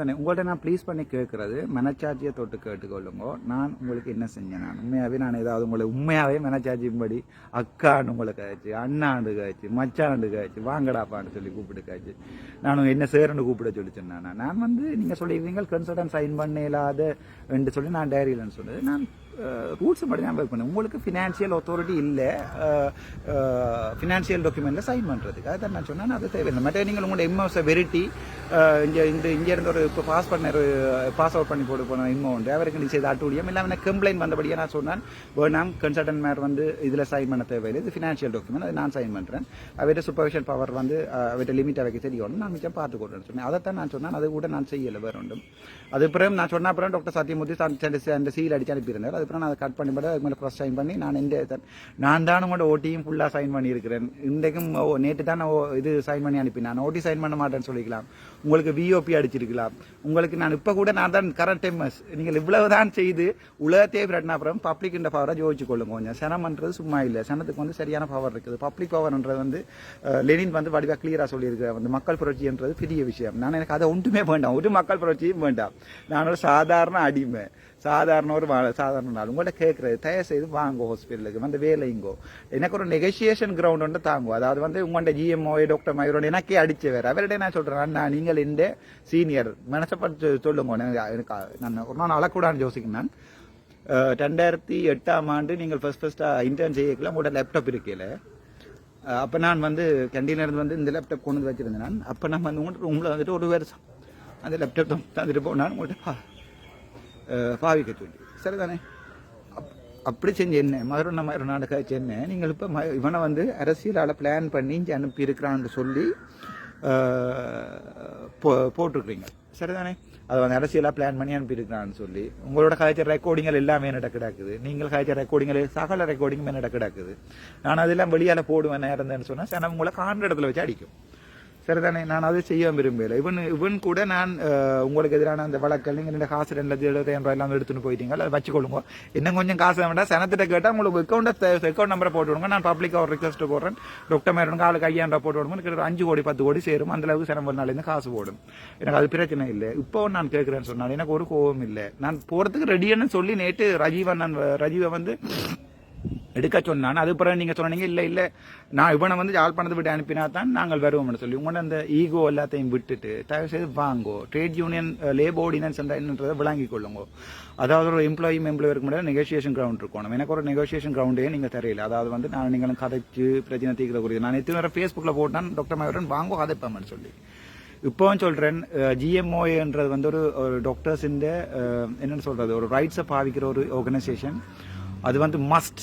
தானே உங்கள்கிட்ட நான் ப்ளீஸ் பண்ணி கேட்குறது மனச்சாட்சியை தொட்டு கேட்டுக்கொள்ளுங்கோ. நான் உங்களுக்கு என்ன செஞ்சேன்? நான் உண்மையாகவே நான் ஏதாவது உங்களை உண்மையாகவே மனச்சாட்சியும்படி அக்கான்னு உங்களை கழிச்சு அண்ணாண்டு கழிச்சு மச்சாண்டு கழிச்சு வாங்கடாப்பான்னு சொல்லி கூப்பிட்டு கழிச்சு நான் என்ன சேரன்னு கூப்பிட சொல்லி சொன்னேன் நான் வந்து நீங்கள் சொல்லியிருக்கீங்க கன்சல்டன் சைன் பண்ண இல்லாத என்று சொல்லி நான் டைரியில்னு சொன்னது. நான் ரூல்ஸை படி நான் ஒர்க் உங்களுக்கு ஃபினான்ஷியல் அத்தாரிட்டி இல்லை ஃபினான்ஷியல் டாக்குமெண்ட்டில் சைன் பண்ணுறதுக்கு அதை நான் சொன்னேன். அது தேவையில்லை. மற்ற நீங்கள் உங்களோட எம்எஸ் வெரிட்டி இங்கே இந்த இங்கே இருந்து ஒரு இப்போ பாஸ் பண்ண பாஸ் அவுட் பண்ணி போட்டு போன இம்மோ உண்டு அவருக்கு நீ செய்த அட்டுடியம் இல்லாமல் கம்ப்ளைண்ட் வந்தபடியாக நான் சொன்னேன் வேணாம் கன்சல்டன் மேர் வந்து இதில் சைன் பண்ண தேவையில்லை. இது ஃபினான்ஷியல் டாக்குமெண்ட் அது நான் சைன் பண்ணுறேன் அவர்கிட்ட சூப்பர்விஷன் பவர் வந்து அவர்கிட்ட லிமிட் வைக்க தெரியும் நான் மிச்சம் பார்த்து கொடுறேன்னு சொன்னேன். அதைத்தான் நான் சொன்னேன். அது கூட நான் செய்யலை வேறு ஒன்றும். அது பிறகு நான் சொன்ன அப்புறம் டாக்டர் சத்தியமூர்த்தி அந்த சீல் அடிச்சு அனுப்பியிருந்தார். அதுக்கப்புறம் நான் அதை கட் பண்ணி போட்டு அதுக்கு மேலே க்ராஸ் சைன் பண்ணி நான் இந்த நான் தான் உங்களோட ஓட்டியும் ஃபுல்லாக சைன் பண்ணியிருக்கிறேன். இன்றைக்கும் நேற்று தான் நான் ஓ- இது சைன் பண்ணி அனுப்பி நான் ஓட்டி சைன் பண்ண மாட்டேன்னு சொல்லிக்கலாம். உங்களுக்கு விஓபி அடிச்சிருக்கலாம். உங்களுக்கு நான் இப்போ கூட நான் தான் கரண்ட் எம்எஸ் நீங்கள் இவ்வளவு தான் செய்து உலகத்தே விரட்டினா அப்புறம் பவரை ஜோதிச்சு கொள்ளுங்க. கொஞ்சம் சனம்ன்றது சும்மா இல்லை. சனத்துக்கு வந்து சரியான பவர் இருக்குது. பப்ளிக் பவர்ன்றது வந்து லெனின் வந்து வடிவாக கிளியராக சொல்லியிருக்கேன் வந்து மக்கள் புரட்சின்றது பெரிய விஷயம். நான் எனக்கு அதை ஒன்றுமே வேண்டாம். ஒரு மக்கள் புரட்சியும் வேண்டாம். நான் ஒரு சாதாரண அடிமை. சாதாரண ஒரு சாதாரண நாள். உங்கள்ட்ட கேட்கறது தயவு செய்து வாங்கோ ஹாஸ்பிட்டலுக்கு வந்து வேலைங்கோ எனக்கு ஒரு நெகோசியேஷன் கிரவுண்ட் வந்து தாங்கோ. அதாவது வந்து உங்கள்ட்ட ஜிஎம்ஓ டாக்டர் மயூரோட எனக்கே அடிச்சு வேற. அவர்கிட்ட நான் சொல்றேன் அண்ணா நீங்கள் இந்த சீனியர் மனசப்பட்டு சொல்லுங்க. எனக்கு நான் ஒரு நாள் அழக்கூடாதுன்னு யோசிக்கிறேன் நான். ரெண்டாயிரத்தி எட்டாம் ஆண்டு நீங்கள் ஃபர்ஸ்ட் ஃபர்ஸ்ட்டாக இன்டர்ன் செய்யக்கலாம் உங்களோட லேப்டாப் இருக்கல அப்போ நான் வந்து கேண்டீன்ல இருந்து வந்து இந்த லேப்டாப் கொண்டு வந்து வச்சிருந்தேன் நான். அப்போ நான் வந்து உங்கள்கிட்ட ரூமில் வந்துட்டு ஒரு வருஷம் அந்த லேப்டாப் தந்துட்டு போனான் உங்கள்கிட்ட பாவிக்க சொல்லி சரிதானே அப்- அப்படி செஞ்சு என்ன மதுரை மாதிரி நாடக என்ன நீங்கள் இப்போ ம இவனை வந்து அரசியலால் பிளான் பண்ணி இங்கே அனுப்பி இருக்கிறான்னு சொல்லி போ போட்டிருக்கிறீங்க சரிதானே அது வந்து அரசியலாக பிளான் பண்ணி அனுப்பியிருக்கிறான்னு சொல்லி உங்களோட கதைச்ச ரெக்கார்டிங்கள் எல்லாமே நட கிடக்குது நீங்கள் கதைச்ச ரெக்கார்டிங்கள் சகல ரெக்கார்டிங்குமே நட கிடக்குது நான் அதெல்லாம் வெளியால் போடுவேன் இருந்தேன்னு சொன்னால் சனம் உங்களை காண்ற இடத்துல வச்சு அடிக்கும் சரிதானே? நான் அதை செய்ய விரும்பல இவன் இவன் கூட நான் உங்களுக்கு எதிரான அந்த வழக்கல் நீங்கள் ரெண்டு காசு ரெண்டு லட்சம் எழுபத்தாயிரம் ரூபாய் எல்லாம் எடுத்துன்னு போயிட்டீங்க. அதை வச்சுக்கொள்ளுங்க. இன்னும் கொஞ்சம் காசு வேண்டாம். சனத்திட்ட கேட்டால் உங்களுக்கு அக்கௌண்ட் அக்கௌண்ட் நம்பரை போட்டு விடுங்க. நான் பப்ளிக்காக ஒரு ரிக்வஸ்ட் போடுறேன். டாக்டர் மேடம் ஆளுக்கு ஐயாயிரம் ரூபாய் போட்டு விடுங்க. எனக்கு அஞ்சு கோடி பத்து கோடி சேரும். அந்த அளவுக்கு சனம் ஒரு நாள்லேருந்து காசு போடும். எனக்கு அது பிரச்சனை இல்லை. இப்போ நான் கேட்குறேன்னு சொன்னால் எனக்கு ஒரு கோபம் இல்லை. நான் போகிறதுக்கு ரெடியான்னு சொல்லி நேற்று ரஜீவன் நான் ரஜீவை வந்து எடுக்க சொன்னான். அது பிறகு நீங்கள் சொன்னீங்க இல்லை இல்லை நான் இவனை வந்து யாழ்ப்பாணத்தை விட்டு அனுப்பினா தான் நாங்கள் வருவோம்னு சொல்லி. உங்களோட அந்த ஈகோ எல்லாத்தையும் விட்டுட்டு தயவு செய்து வாங்கோ ட்ரேட் யூனியன் லேபர் ஆர்டினன்ஸ் என்னன்றதை விளங்கிக் கொள்ளுங்க. அதாவது ஒரு எம்ப்ளாயும் எம்ப்ளாயருக்கு முடியாது நெகோசியேஷன் கிரவுண்ட் இருக்கணும். எனக்கு ஒரு நெகோசியேஷன் கிரவுண்டே நீங்கள் தெரியல. அதாவது வந்து நான் நீங்களும் கதைச்சு பிரச்சனை தீர்க்கக்கூடிய நான் எத்தனை நேரம் ஃபேஸ்புக்கில் போட்டான் டாக்டர் மயூரன் வாங்கோ கதைப்பாமன்னு சொல்லி. இப்போவும் சொல்கிறேன் ஜிஎம்ஓஏன்றது வந்து ஒரு ஒரு என்னென்னு சொல்கிறது ஒரு ரைட்ஸை பாவிக்கிற ஒரு ஆர்கனைசேஷன் அது வந்து மஸ்ட்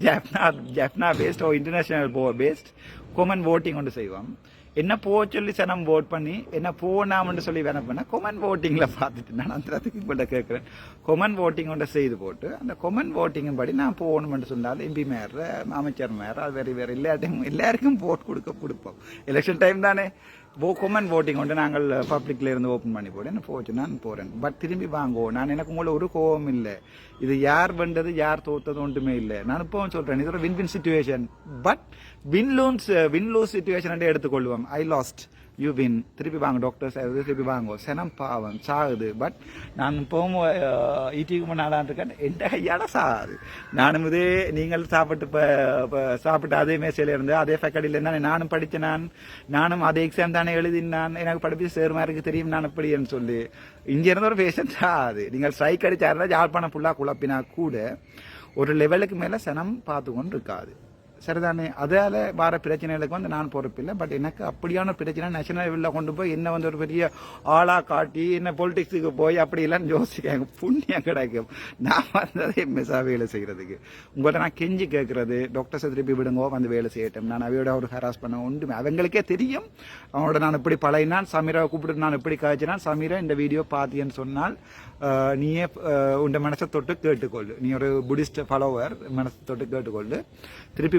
ஜப்னா ஜப்னா பேஸ்ட் ஓ இன்டர்நேஷனல் போ பேஸ்ட் கொமன் ஓட்டிங் கொண்டு செய்வோம் என்ன போ சொல்லி சனம் ஓட் பண்ணி என்ன போனாமன்னு சொல்லி வேணா பண்ண கொமன் ஓட்டிங்கில் பார்த்துட்டு நான் அந்த இடத்துக்கு கூட கேட்குறேன் கொமன் ஓட்டிங் கொண்டு செய்து போட்டு அந்த கொமன் ஓட்டிங்கின் படி நான் போகணும்னு சொன்னால் எம்பி மேயர் அமைச்சர் மேயர் அது வேறு வேறு எல்லாத்தையும் எல்லாருக்கும் போட் கொடுக்க கொடுப்போம் எலெக்ஷன் டைம் தானே ஓ கொமன் ஓட்டிங் கொண்டு நாங்கள் பப்ளிக்ல இருந்து ஓப்பன் பண்ணி போடுறேன் போச்சு நான் போறேன் பட் திரும்பி வாங்கோ நான் எனக்கு உங்களை ஒரு கோபம் இல்லை இது யார் வென்றது யார் தோத்தது ஒன்றுமே இல்லை நான் இப்பவும் சொல்றேன் இது ஒரு win win situation but win lose win lose situation எடுத்துக்கொள்வோம் ஐ லாஸ்ட் யூ வின் திருப்பி வாங்க டாக்டர்ஸ் திருப்பி வாங்க. சனம் பாவம் சாகுது. பட் நான் இப்பவும் ஈட்டிக்கு முன்னாடி இருக்கேன் எந்த கையால் சாகுது. நானும் இதே நீங்கள் சாப்பிட்டு இப்போ இப்போ சாப்பிட்டு அதே மேசையில் இருந்து அதே ஃபேக்கடியில் இருந்தானே நானும் படித்தேன் நான். நானும் அதே எக்ஸாம் தானே எழுதினான் எனக்கு படிப்பு சேருமா இருக்கு தெரியும் நான் எப்படின்னு சொல்லி. இங்கே இருந்த ஒரு பேஷண்ட் சாகுது. நீங்கள் ஸ்ட்ரைக் அடிச்சாருந்தா யாழ்ப்பாணம் ஃபுல்லாக குழப்பினா கூட ஒரு லெவலுக்கு மேலே சனம் பார்த்து கொண்டு இருக்காது சரிதானே? அதால வர பிரச்சனைகளுக்கு வந்து நான் பொறுப்பில்லை. பட் எனக்கு அப்படியான பிரச்சனை நேஷனல் லெவலில் கொண்டு போய் என்ன வந்து ஒரு பெரிய ஆளாக காட்டி என்ன பொலிட்டிக்ஸுக்கு போய் அப்படி இல்லைன்னு யோசிக்க புண்ணியம் கிடைக்கும். நான் வந்ததே மெஸ்ஸாக வேலை செய்கிறதுக்கு உங்கள்கிட்ட நான் கெஞ்சி கேட்குறது டாக்டர்ஸை திருப்பி விடுங்கோ வந்து வேலை செய்யட்டும். நான் அவையோட ஒரு ஹராஸ் பண்ண ஒன்றுமே அவங்களுக்கே தெரியும். அவனோட நான் இப்படி பழகினான் சமீராவை கூப்பிட்டு நான் இப்படி காய்ச்சினான் சமீரா இந்த வீடியோ பார்த்தீன்னு சொன்னால் நீயே உண்ட மனசை தொட்டு கேட்டுக்கொள்ளு. நீ ஒரு புடிஸ்ட் ஃபாலோவர் மனசை தொட்டு கேட்டுக்கொள்ளு. திருப்பி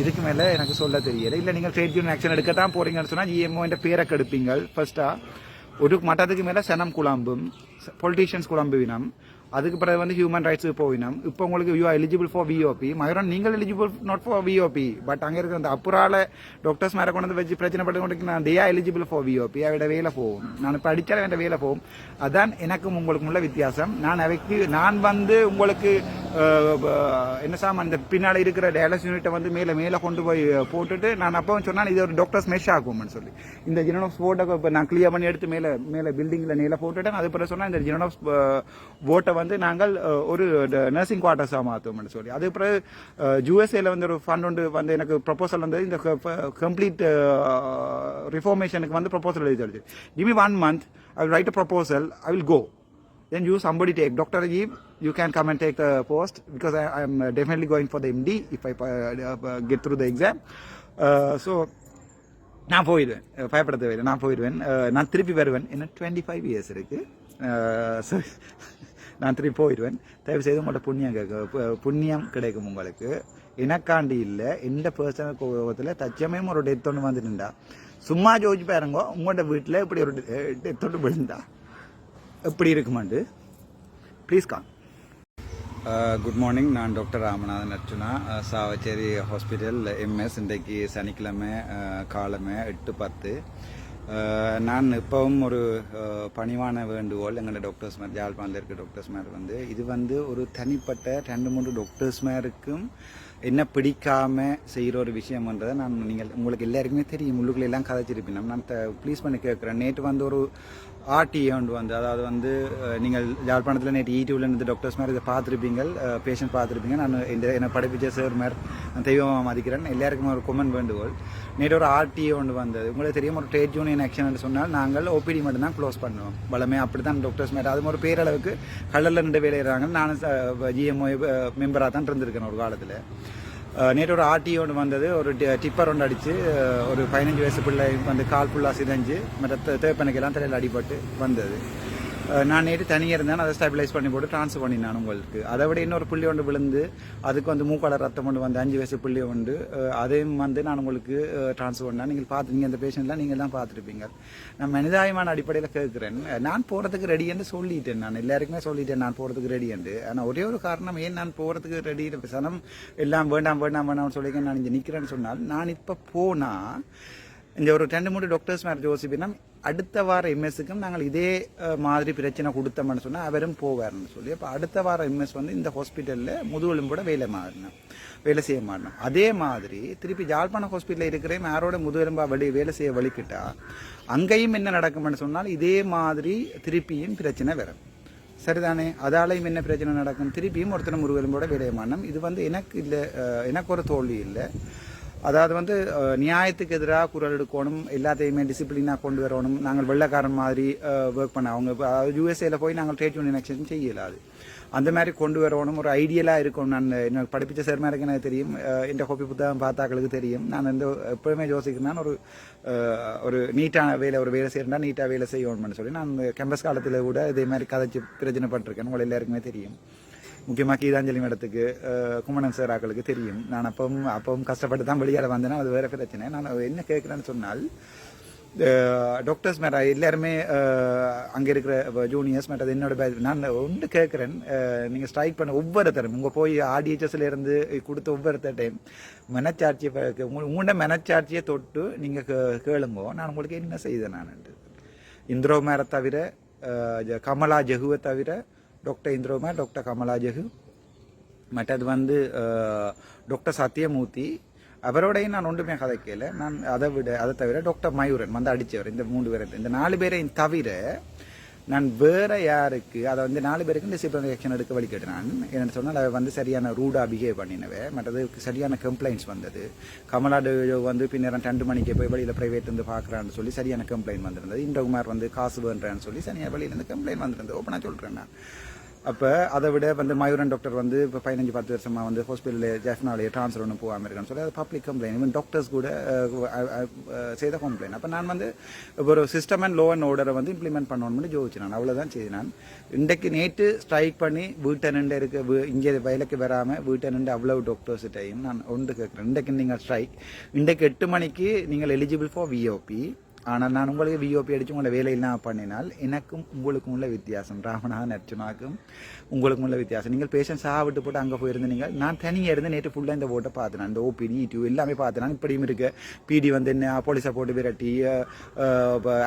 இதுக்கு மேலே எனக்கு சொல்ல தெரியல. இல்லை நீங்கள் ட்ரேட் யூனியன் ஆக்ஷன் எடுக்க தான் போறீங்கன்னு சொன்னால் ஜிஎம்ஓ பேரை கெடுப்பீங்கள். ஃபர்ஸ்டா ஒரு மட்டத்துக்கு மேலே சனம் குழம்பும் பொலிட்டீஷியன்ஸ் குழம்புவினம் அதுக்கு பிறகு வந்து ஹியூமன் ரைட்ஸுக்கு போயினோம் இப்போ உங்களுக்கு you eligible for VOP Mayuran நீங்கள் eligible not for VOP but அங்கே இருக்கிற அந்த அப்புறால டாக்டர்ஸ் மேலே கொண்டு வந்து வச்சு பிரச்சனை பட்டு கொண்டு நான் டேயா எலிஜிபிள் ஃபார் விஓபி அவட வேலை போகும். நான் இப்போ அடித்தாலும் வேண்ட வேலை போகும். அதான் எனக்கும் உங்களுக்கு உள்ள வித்தியாசம். நான் அவைக்கு நான் வந்து உங்களுக்கு என்ன சாம் அந்த பின்னால் இருக்கிற டயாலிஸ் யூனிட்டை வந்து மேலே மேலே கொண்டு போய் போட்டுட்டு நான் அப்போ சொன்னால் இது ஒரு டாக்டர்ஸ் மெஷ் ஆகும்னு சொல்லி. இந்த ஜினோஸ் போட்டை இப்போ நான் கிளியர் பண்ணி எடுத்து மேலே மேலே பில்டிங்கில் மேலே போட்டுட்டேன். அது பிறகு சொன்னால் இந்த ஜினோஸ் ஓட்டை வந்து நாங்கள் ஒரு நர்சிங் குவார்ட்டர்ஸாக மாற்றுவோம்னு சொல்லி. அது பிறகு யூஎஸ்ஏல வந்து ஒரு ஃபண்ட் ஒன்று வந்து எனக்கு ப்ரொபோசல் வந்து இந்த கம்ப்ளீட் ரிஃபார்மேஷனுக்கு வந்து ப்ரொபோசல் எழுதி தருது give one month I will write a proposal I will go then you somebody take dr Ajib you can come and take the post because i i am uh, definitely going for the md if i uh, uh, get through the exam. Uh, so நான் போயிடுவேன். பயப்பட தேவையில்லை நான் போயிடுவேன். நான் திருப்பி வருவேன். என்ன டுவெண்ட்டி ஃபைவ் இயர்ஸ் இருக்குது அஹ் நான் திருப்பி போயிடுவேன். தயவு செய்து உங்கள்ட்ட புண்ணியம் கேட்க புண்ணியம் கிடைக்கும் உங்களுக்கு. எனக்காண்டி இல்லை எந்த பர்சனல் கோபத்தில் தச்சமயம் ஒரு டெத் ஒன்று வந்துருந்தா சும்மா ஜோதிச்சு பாருங்க உங்களோட வீட்டில் இப்படி ஒரு டெத் ஒன்று விழுந்தா. எப்படி இருக்குமாண்டு? ப்ளீஸ் கான் குட் மார்னிங் நான் doctor Ramanathan Archuna Chavakachcheri hospital MS இன்றைக்கு சனிக்கிழமை காலமே எட்டு பத்து. நான் இப்போவும் ஒரு பணிவான வேண்டுகோள் எங்களோட டாக்டர்ஸ் மாதிரி யாழ்ப்பாணத்தில் இருக்க டாக்டர்ஸ் மாதிரி வந்து இது வந்து ஒரு தனிப்பட்ட ரெண்டு மூன்று டாக்டர்ஸ் மேருக்கும் என்ன பிடிக்காம செய்கிற ஒரு விஷயம்ன்றதை நான் நீங்கள் உங்களுக்கு எல்லாருக்குமே தெரியும். உள்ளுக்குள்ள எல்லாம் கதைச்சிருப்பேன். நான் ப்ளீஸ் பண்ணி கேட்குறேன். நேற்று வந்து ஒரு ஆர்டி ஒன்று வந்து அதாவது வந்து நீங்கள் யாழ்ப்பாணத்தில் நேற்று யூடியூப்ல இருந்து டாக்டர்ஸ் மாதிரி இதை பார்த்துருப்பீங்க பேஷண்ட் பார்த்துருப்பீங்க. நான் இந்த என்னை படிப்பிச்ச சார் மாதிரி நான் தெய்வமாக மதிக்கிறேன். எல்லாருக்குமே ஒரு கொமன் வேண்டுகோள். நேற்று ஒரு ஆர்டிஏ ஒன்று வந்தது. உங்களுக்கு தெரியும் ஒரு ட்ரேட் யூனியன் ஆக்ஷன் சொன்னால் நாங்கள் ஓபிடி மட்டும் தான் க்ளோஸ் பண்ணுவோம். பலமே அப்படி தான் டாக்டர்ஸ் மேட் அது ஒரு பேரளவுக்கு கடலில் ரெண்டு வேலையிறாங்க நானும் ஜிஎம்ஓ மெம்பராக தான் இருந்திருக்கேன் ஒரு காலத்தில். நேற்று ஒரு ஆர்டி ஒன்று வந்தது. ஒரு டி- டிப்பர் ஒன்று அடித்து ஒரு பதினஞ்சு வயசு பிள்ளை வந்து கால் ஃபுல்லாக சிதஞ்சு மற்ற தேப்பனுக்கெல்லாம் தலையில் அடிபட்டு வந்தது. நான் நேற்று தனியாக இருந்தேன். அதை ஸ்டெபிலைஸ் பண்ணி போட்டு ட்ரான்ஸ்ஃபர் பண்ணினான் உங்களுக்கு. அதை விட இன்னொரு புள்ளி ஒன்று விழுந்து அதுக்கு வந்து மூக்கால ரத்தம் கொண்டு வந்து அஞ்சு வயசு புள்ளி உண்டு. அதையும் வந்து நான் உங்களுக்கு ட்ரான்ஸ்ஃபர் பண்ணேன். நீங்கள் பார்த்து நீங்கள் அந்த பேஷண்ட்லாம் நீங்கள் தான் பார்த்துருப்பீங்க. நான் மனிதாயமான அடிப்படையில் கேட்குறேன். நான் போகிறதுக்கு ரெடி என்று சொல்லிட்டேன் நான். எல்லாருக்குமே சொல்லிட்டேன் நான் போகிறதுக்கு ரெடி என்று. ஆனால் ஒரே ஒரு காரணம் ஏன் நான் போகிறதுக்கு ரெடி சனம் எல்லாம் வேண்டாம் வேண்டாம் வேண்டாம்னு சொல்லி நான் இங்கே நிற்கிறேன்னு சொன்னால் நான் இப்போ போனால் இந்த ஒரு ரெண்டு மூணு டாக்டர்ஸ் மேரேஜ் யோசிப்பினா அடுத்த வார எம்எஸ்க்கும் நாங்கள் இதே மாதிரி பிரச்சனை கொடுத்தோம்னு சொன்னால் அவரும் போவார்னு சொல்லி அப்போ அடுத்த வார எம்எஸ் வந்து இந்த ஹாஸ்பிட்டலில் முதுகெலும்போட வேலை மாறினோம். வேலை செய்ய மாட்டோம் அதே மாதிரி திருப்பி ஜாழ்ப்பாணம் ஹாஸ்பிட்டலில் இருக்கிறேன் யாரோட முதுகெலும்பா வழி வேலை செய்ய வலிக்கிட்டா அங்கேயும் என்ன நடக்கும்னு சொன்னால் இதே மாதிரி திருப்பியும் பிரச்சனை வரும். சரிதானே? அதாலையும் என்ன பிரச்சனை நடக்கும்? திருப்பியும் ஒருத்தனை முருகெலும்போட விடயமானம் இது வந்து எனக்கு இல்லை எனக்கு ஒரு தோல்வி இல்லை. அதாவது வந்து நியாயத்துக்கு எதிராக குரல் எடுக்கணும் எல்லாத்தையுமே டிசிப்ளினாக கொண்டு வரணும். நாங்கள் வெள்ளைக்காரன் மாதிரி ஒர்க் பண்ண அவங்க அதாவது யூஎஸ்ஏல போய் நாங்கள் ட்ரேட் யூனியன் எக்ஸ்சேஞ்ச் செய்யல அது. அந்த மாதிரி கொண்டு வரணும் ஒரு ஐடியலாக இருக்கும் நான் என்ன படிப்பிச்ச சேர்மாருக்கு எனக்கு தெரியும் என் ஹோப்பி புத்தகம் பார்த்தாக்களுக்கு தெரியும். நான் வந்து எப்பவுமே யோசிக்கிறேன் ஒரு ஒரு நீட்டான வேலை ஒரு வேலை செய்யறா நீட்டாக வேலை செய்யணும்னு சொல்லி. நான் கேம்பஸ் காலத்தில் கூட இதே மாதிரி கதைச்சு பிரச்சனைப்பட்டிருக்கேன் உங்களை எல்லாருக்குமே தெரியும். முக்கியமாக கீதாஞ்சலி மேடத்துக்கு குமணன் சார் ஆக்களுக்கு தெரியும். நான் அப்பவும் அப்பவும் கஷ்டப்பட்டு தான் வெளியால் வந்தேன்னா அது வேறு பிரச்சனை. நான் என்ன கேட்குறேன்னு சொன்னால் டாக்டர்ஸ் மேட எல்லாருமே அங்கே இருக்கிற ஜூனியர்ஸ் மேட்டது என்னோட பேட்ச் நான் ஒன்று கேட்குறேன் நீங்கள் ஸ்ட்ரைக் பண்ண ஒவ்வொருத்தரும் உங்கள் போய் ஆர்டிஹெச்எஸ்ல இருந்து கொடுத்த ஒவ்வொருத்தட்டையும் மனச்சாட்சியை உங்களோட மனச்சாட்சியை தொட்டு நீங்கள் கேளுங்கோ. நான் உங்களுக்கு என்ன செய்தேன் நான்? இந்திரோமேரை தவிர கமலா ஜெகுவை தவிர டாக்டர் இந்திரகுமார் டாக்டர் கமலாஜகு மற்றது வந்து டாக்டர் சத்யமூர்த்தி அவரோடையும் நான் ஒன்றுமே கதை கதைக்கல. நான் அதை விட அதை தவிர டாக்டர் மயூரன் வந்து அடித்தவர் இந்த மூன்று பேரை இந்த நாலு பேரையும் தவிர நான் வேற யாருக்கு அதை வந்து நாலு பேருக்கு டிசிப்ளினரி ஆக்ஷன் எடுக்க வழி கேட்டேன். என்னென்னு சொன்னால் அதை வந்து சரியான ரூடாக பிஹேவ் பண்ணினவே மற்றது சரியான கம்ப்ளைண்ட்ஸ் வந்தது. கமலா வந்து பின்னர் ரெண்டு மணிக்கு போய் வெளியில் ப்ரைவேட் வந்து பார்க்குறான்னு சொல்லி சரியான கம்ப்ளைண்ட் வந்திருந்தது. இந்திரகுமார் வந்து காசு வேண்டான்னு சொல்லி சரியான வெளியிலேருந்து கம்ப்ளைண்ட் வந்திருந்தது. ஓப்பனாக சொல்கிறேன் நான். அப்போ அதை விட வந்து மயூரன் டாக்டர் வந்து இப்போ பதினஞ்சு பத்து வருஷமாக வந்து ஹாஸ்பிட்டலில் ஜெஃப்னாலே ட்ரான்ஸ்ஃபர் ஒன்று போகாமல் இருக்கான்னு சொல்லி அது பப்ளிக் கம்ப்ளைண்ட் ஈவன் டாக்டர்ஸ் கூட செய்த கம்ப்ளைண்ட் அப்போ நான் வந்து ஒரு சிஸ்டம் அண்ட் லோ அண்ட் ஆர்டரை வந்து இம்ப்ளிமெண்ட் பண்ணணும்னு ஜோதிச்சு நான். அவ்வளோதான் செய்து நான். இன்றைக்கு நேற்று ஸ்ட்ரைக் பண்ணி வீட்டை நின்று இருக்க இங்கே வயலுக்கு வராமல் வீட்டை நின்று அவ்வளவு டாக்டர்ஸ்கிட்டையும் நான் ஒன்று கேட்குறேன். இன்றைக்கு நீங்கள் ஸ்ட்ரைக் இன்றைக்கு எட்டு மணிக்கு நீங்கள் எலிஜிபிள் ஃபார் விஓபி ஆனால் நான் உங்களுக்கு விஓபி அடித்து உங்களை வேலையெல்லாம் பண்ணினால் எனக்கும் உங்களுக்கும் உள்ள வித்தியாசம். ராமநாதன் அர்ச்சுனாக்கும் உங்களுக்கும் உள்ள வித்தியாசம். நீங்கள் பேஷண்ட் சாக விட்டு போட்டு அங்கே போயிருந்தீங்க. நான் தனியாக இருந்து நேற்று ஃபுல்லாக இந்த போட்டை பார்த்தேன். இந்த ஓபிடி டூ எல்லாமே பார்த்தேன். இப்படியும் இருக்குது பிடி வந்து என்ன போலீஸை போட்டு விரட்டி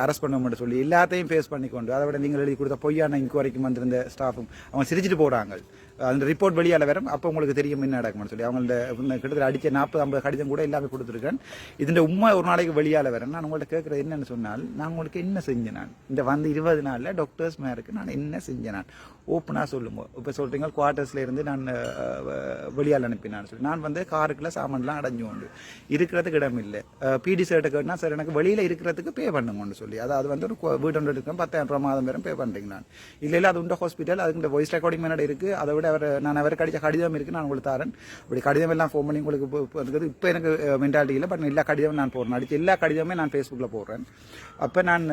அரெஸ்ட் பண்ண சொல்லி எல்லாத்தையும் ஃபேஸ் பண்ணி கொண்டு அதை விட நீங்கள் எழுதி கொடுத்த பொய்யான இன்கொயரிக்கும் வந்திருந்த ஸ்டாஃபும் அவங்க சிரிச்சிட்டு போகிறாங்க அந்த ரிப்போர்ட் வெளியால் வரும். அப்போ உங்களுக்கு தெரியும் என்ன நடக்கும்னு சொல்லி. அவங்க இந்த கிட்டத்தட்ட அடிச்ச நாற்பது ஐம்பது கடிதம் கூட எல்லாமே கொடுத்துருக்கேன். இதுன்ற உண்மை ஒரு நாளைக்கு வெளியால் வரேன் நான் உங்கள்கிட்ட கேட்குறது என்னன்னு சொன்னால் நான் உங்களுக்கு என்ன செஞ்சேன் நான்? இந்த வந்து இருபது நாளில் டாக்டர்ஸ் மேருக்கு நான் என்ன செஞ்சேன் நான்? ஓப்பனாக சொல்லுங்க. இப்போ சொல்கிறீங்க குவார்ட்டர்ஸ்ல இருந்து நான் வெளியால் அனுப்பினான்னு சொல்லி. நான் வந்து காருக்குள்ள சாமான்லாம் அடைஞ்சு உண்டு. இருக்கிறதுக்கு இடம் இல்லை. பிடி சர்ட்டை கேட்டால் சார் எனக்கு வெளியில் இருக்கிறதுக்கு பே பண்ணுங்கன்னு சொல்லி. அதாவது வந்து ஒரு கு- வீடு ஒன்று பத்தாயிரம் ரூபா மாதம் வரும் பே பண்ணுறீங்க நான். இல்லை இல்லை அது உண்டு ஹாஸ்பிட்டல் அதுக்கு இந்த வாய்ஸ் ரெக்கார்டிங் மேனட் இருக்குது அதை விட அவர் நான் அவருக்கு அடித்த கடிதம் இருக்குது நான் உங்களுக்கு தரேன். அப்படி கடிதம் எல்லாம் ஃபோன் பண்ணி உங்களுக்கு இப்போ- இருக்குது. இப்போ எனக்கு மென்டாலிட்டி இல்லை பட் எல்லா கடிதமும் நான் போடுறேன். அடிச்சு எல்லா கடிதமே நான் ஃபேஸ்புக்கில் போடுறேன். அப்போ நான்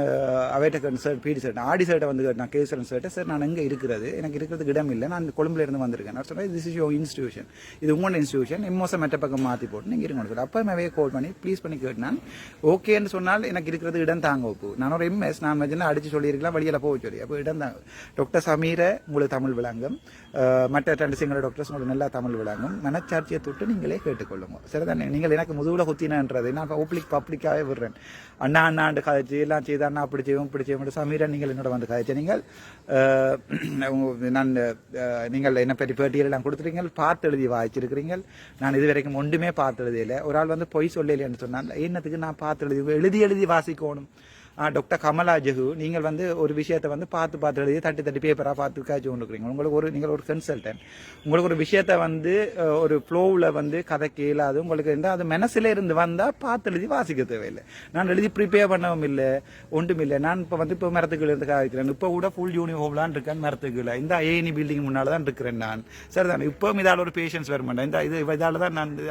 அவைட்ட சார் பிடி சார் ஆடி சார்ட்டை வந்து நான் கேசுறேன் சார்ட்டை சார் நான் எங்கே இருக்கிறது? எனக்கு இருக்கிறதுக்கு இடம் இல்லை. நான் கொழும்புல இருந்து வந்திருக்கேன். நான் சொன்னேன் திஸ் இஸ் யோர் இன்ஸ்டியூஷன் இது உங்களோட இன்ஸ்டியூஷன் எம்மோசம் மெட்ட பக்கம் மாற்றி போட்டு நீங்கள் இருங்க. சொல்லி அப்போ மேவே கால் பண்ணி ப்ளீஸ் பண்ணி கேட்டான். ஓகேன்னு சொன்னால் எனக்கு இருக்கிறது இடம் தாங்க வைப்பு நான் ஒரு எம்எஸ் நான் வச்சுன்னா அடிச்சு சொல்லியிருக்கலாம் வெளியில் போக சொல்லி. அப்போ இடம் தாங்க டாக்டர் சமீரை உங்களுக்கு தமிழ் விளங்கும். மற்ற ரெண்டு சிங்கள டாக்டர்ஸ் உங்களுக்கு நல்லா தமிழ் விளங்கும். மனச்சாட்சியை தொட்டு நீங்களே கேட்டுக்கொள்ளுங்க. சரிதானே? நீங்கள் எனக்கு முதுகுல குத்தினன்றது நான் பப்ளிக் பப்ளிக்காகவே விடுறேன். அண்ணா அண்ணாண்டு கதைச்சு எல்லாம் செய்த அண்ணா அப்படி செய்வோம் இப்படி செய்வோம் சமீரா நீங்கள் என்னோட வந்து கதைச்சு நீங்கள் நான் நீங்கள் என்ன பற்றி பேட்டியெல்லாம் எல்லாம் கொடுத்துருக்கீங்க பார்த்து எழுதி வாய்ச்சிருக்கிறீங்க நான் இது வரைக்கும் ஒன்றுமே பார்த்து எழுதியில ஒரு ஆள் வந்து பொய் சொல்லலைன்னு சொன்னால் என்னத்துக்கு நான் பார்த்து எழுதி எழுதி எழுதி வாசிக்கணும்? டாக்டர் கமலா ஜெஹு நீங்கள் வந்து ஒரு விஷயத்தை வந்து பார்த்து பார்த்து எழுதி தட்டி தட்டி பேப்பராக பார்த்து காய்ச்சி கொண்டுருக்கிறீங்க உங்களுக்கு ஒரு நீங்கள் ஒரு கன்சல்டன்ட் உங்களுக்கு ஒரு விஷயத்தை வந்து ஒரு ஃப்ளோவில் வந்து கதைக்கு அது உங்களுக்கு இருந்தால் அது மனசில் இருந்து வந்தால் பார்த்து எழுதி வாசிக்க தேவையில்லை. நான் எழுதி ப்ரிப்பேர் பண்ணவும் இல்லை ஒன்றும் இல்லை. நான் இப்போ வந்து இப்போ மரத்துக்குள்ள இருந்து காய்க்கிறேன். இப்போ கூட ஃபுல் யூனிஃபார்ம்லாம் இருக்கேன் மரத்துக்குள்ள இந்த ஏனி பில்டிங் முன்னால் தான் இருக்கிறேன் நான். சரிதான்? இப்போவும் இதால் ஒரு பேஷன்ஸ் வர மாட்டேன். இந்த இது இதால் தான் நான் அது